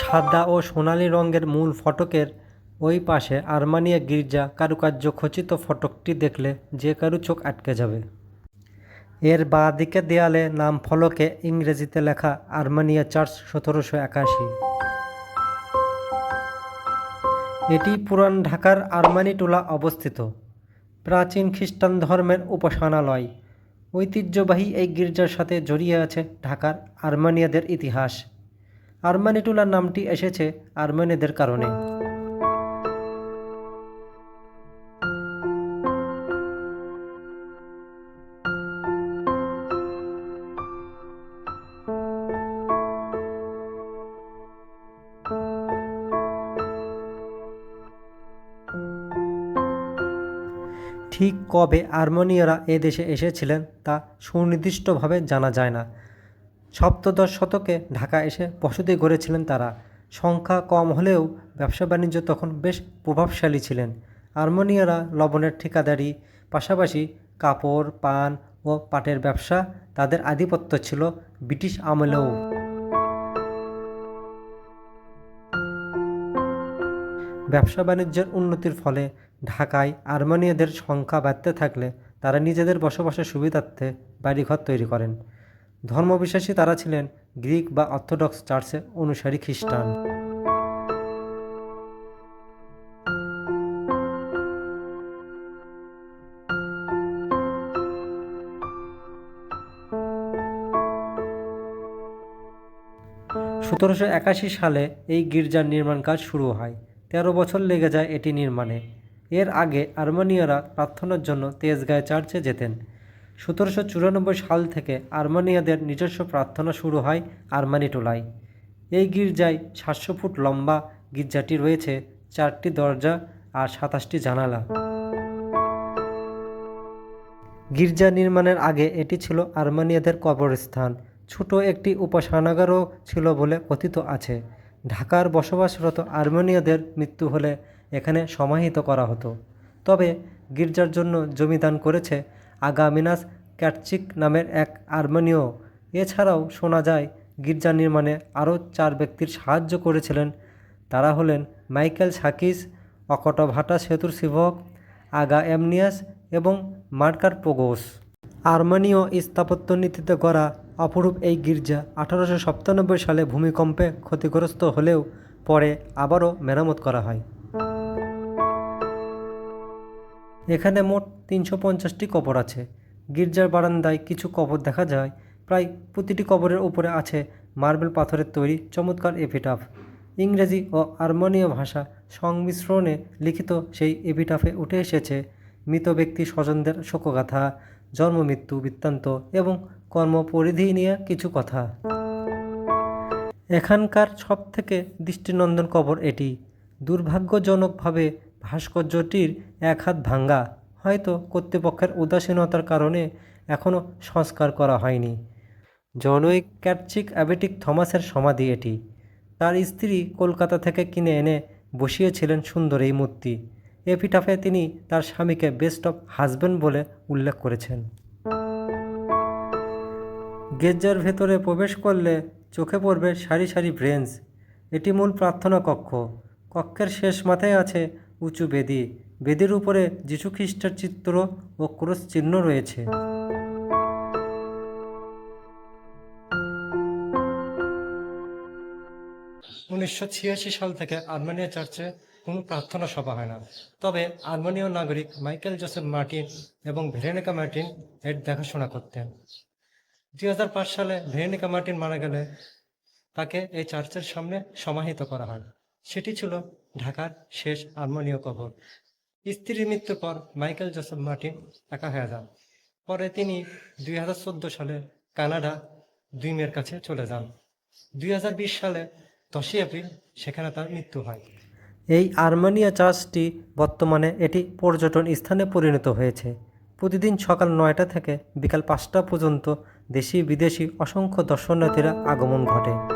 সাদা ও সোনালী রঙের মূল ফটকের ওই পাশে আর্মানিয়া গির্জা কারুকার্য খচিত ফটকটি দেখলে যে কারু চোখ আটকে যাবে। এর বাঁ দিকে দেয়ালে নাম ফলকে ইংরেজিতে লেখা আর্মানিয়া চার্চ সতেরোশো একাশি। এটি পুরান ঢাকার আরমানিটোলা অবস্থিত। প্রাচীন খ্রিস্টান ধর্মের উপাসনালয়। ঐতিহ্যবাহী এই গির্জার সাথে জড়িয়ে আছে ঢাকার আর্মানিয়াদের ইতিহাস। আরমানিটোলা নামটি এসেছে আর্মেনিদের কারণে। ঠিক কবে আর্মেনীয়রা এ দেশে এসেছিলেন তা সুনির্দিষ্টভাবে জানা যায় না। সপ্তদশ শতকে ঢাকা এসে বসতি গড়েছিলেন তারা। সংখ্যা কম হলেও ব্যবসা বাণিজ্য তখন বেশ প্রভাবশালী ছিলেন। আর্মেনীয়রা লবণের ঠিকাদারি, পাশাপাশি কাপড়, পান ও পাটের ব্যবসা তাদের আধিপত্য ছিল ব্রিটিশ আমলেও। ব্যবসা বাণিজ্যের উন্নতির ফলে ঢাকায় আর্মেনীয়দের সংখ্যা বাড়তে থাকলে তারা নিজেদের বসবাসের সুবিধার্থে বাড়িঘর তৈরি করেন। ধর্মবিশ্বাসী তারা ছিলেন গ্রিক বা অর্থোডক্স চার্চের অনুসারী খ্রিস্টান। সতেরোশো একাশি সালে এই গির্জার নির্মাণ কাজ শুরু হয়। তেরো বছর লেগে যায় এটি নির্মাণে। এর আগে আর্মেনীয়রা প্রার্থনার জন্য তেজগাঁয় চার্চে যেতেন। সতেরোশো চুরানব্বই সাল থেকে আর্মানিয়াদের নিজস্ব প্রার্থনা শুরু হয় আর্মানিটোলায়। এই গির্জায় সাতশো ফুট লম্বা গির্জাটি রয়েছে, চারটি দরজা আর সাতাশটি জানালা। গির্জা নির্মাণের আগে এটি ছিল আর্মানিয়াদের কবরস্থান। ছোট একটি উপাসনাগারও ছিল বলে কথিত আছে। ঢাকার বসবাসরত আর্মেনীয়দের মৃত্যু হলে এখানে সমাহিত করা হতো। তবে গির্জার জন্য জমি দান করেছে আগামিনাস ক্যাটচিক নামের এক আর্মেনীয়। এছাড়াও শোনা যায়, গির্জা নির্মাণে আরও চার ব্যক্তির সাহায্য করেছিলেন। তারা হলেন মাইকেল সাকিস, অকটভাটা সেতুর সেবক আগা এমনিয়াস এবং মার্কার পোগোস। আর্মেনীয় স্থাপত্য নীতিতে গড়া অপরূপ এই গির্জা আঠারোশো সাতানব্বই সালে ভূমিকম্পে ক্ষতিগ্রস্ত হলেও পরে আবারও মেরামত করা হয়। এখানে মোট তিনশো পঞ্চাশটি কবর আছে। গির্জার বারান্দায় কিছু কবর দেখা যায়। প্রায় প্রতিটি কবরের উপরে আছে মার্বেল পাথরের তৈরি চমৎকার এপিটাফ। ইংরেজি ও আর্মেনীয় ভাষা সংমিশ্রণে লিখিত সেই এপিটাফে উঠে এসেছে মৃত ব্যক্তি স্বজনদের শোকগাথা, জন্ম, মৃত্যু, বৃত্তান্ত এবং কর্মপরিধি নিয়ে কিছু কথা। এখানকার সবথেকে দৃষ্টিনন্দন কবর এটি। দুর্ভাগ্যজনকভাবে ভাস্কর্যটির এক হাত ভাঙ্গা। হয়তো কর্তৃপক্ষের উদাসীনতার কারণে এখনও সংস্কার করা হয়নি। জনৈক ক্যাটচিক অ্যাবেটিক থমাসের সমাধি এটি। তার স্ত্রী কলকাতা থেকে কিনে এনে বসিয়েছিলেন সুন্দর এই মূর্তি। এপিটাফে তিনি তার স্বামীকে বেস্ট অফ হাজব্যান্ড বলে উল্লেখ করেছেন। গির্জার ভেতরে প্রবেশ করলে চোখে পড়বে সারি সারি ব্রেঞ্চ। এটি মূল প্রার্থনা কক্ষ। কক্ষের শেষ মাথায় আছে উঁচু বেদি। বেদির উপরে যীশুখ্রিস্টের চিত্র ও ক্রুশ চিহ্ন রয়েছে। উনিশশো ছিয়াশি সাল থেকে আর্মেনিয়া চার্চে কোনো প্রার্থনা সভা হয় না। তবে আর্মেনীয় নাগরিক মাইকেল জোসেফ মার্টিন এবং ভেরেনিকা মার্টিন এর দেখাশোনা করতেন। দুই হাজার পাঁচ সালে ভেরেনিকা মার্টিন মারা গেলে তাকে এই চার্চের সামনে সমাহিত করা হয়। সেটি ছিল ঢাকার শেষ আর্মেনীয় কবর। স্ত্রীর মৃত্যুর পর মাইকেল জোসেফ মার্টিন একা হয়ে যান। পরে তিনি দুই হাজার চোদ্দ সালে কানাডা দুই মেয়ের কাছে চলে যান। দুই হাজার বিশ সালে দশই এপ্রিল সেখানে তার মৃত্যু হয়। এই আর্মেনিয়া চার্চটি বর্তমানে এটি পর্যটন স্থানে পরিণত হয়েছে। প্রতিদিন সকাল নয়টা থেকে বিকাল পাঁচটা পর্যন্ত দেশি বিদেশি অসংখ্য দর্শনার্থীরা আগমন ঘটে।